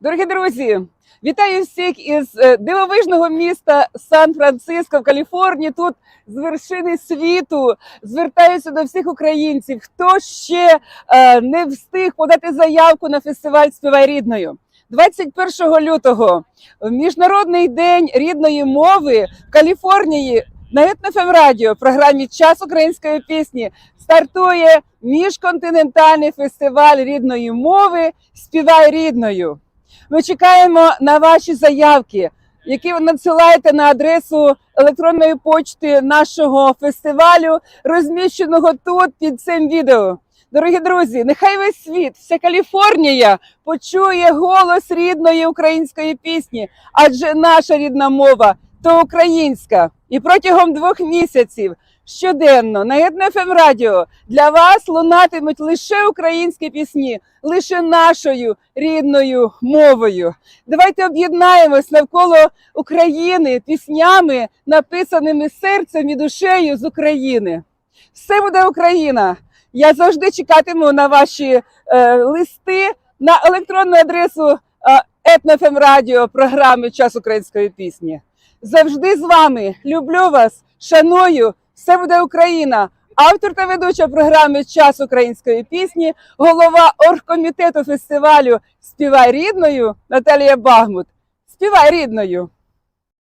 Дорогі друзі, вітаю всіх із е, дивовижного міста Сан-Франциско в Каліфорнії. Тут з вершини світу звертаюся до всіх українців, хто ще е, не встиг подати заявку на фестиваль Співай рідною. 21 лютого міжнародний день рідної мови в Каліфорнії на ЕТНФМ Радіо програмі Час української пісні стартує міжконтинентальний фестиваль рідної мови Співай рідною. Ми чекаємо на ваші заявки, які ви надсилаєте на адресу електронної почти нашого фестивалю, розміщеного тут під цим відео. Дорогі друзі, нехай весь світ, вся Каліфорнія почує голос рідної української пісні, адже наша рідна мова то українська. І протягом двох місяців щоденно на ЕДНФМ Радіо для вас лунатимуть лише українські пісні, лише нашою рідною мовою. Давайте об'єднаємось навколо України піснями, написаними серцем і душею з України. Все буде Україна. Я завжди чекатиму на ваші е, листи на електронну адресу Етнофем Радіо програми Час української пісні. Завжди з вами. Люблю вас, шаную. Все буде Україна. Автор та ведуча програми Час української пісні, голова оргкомітету фестивалю Співай рідною Наталія Багмут. Співай рідною.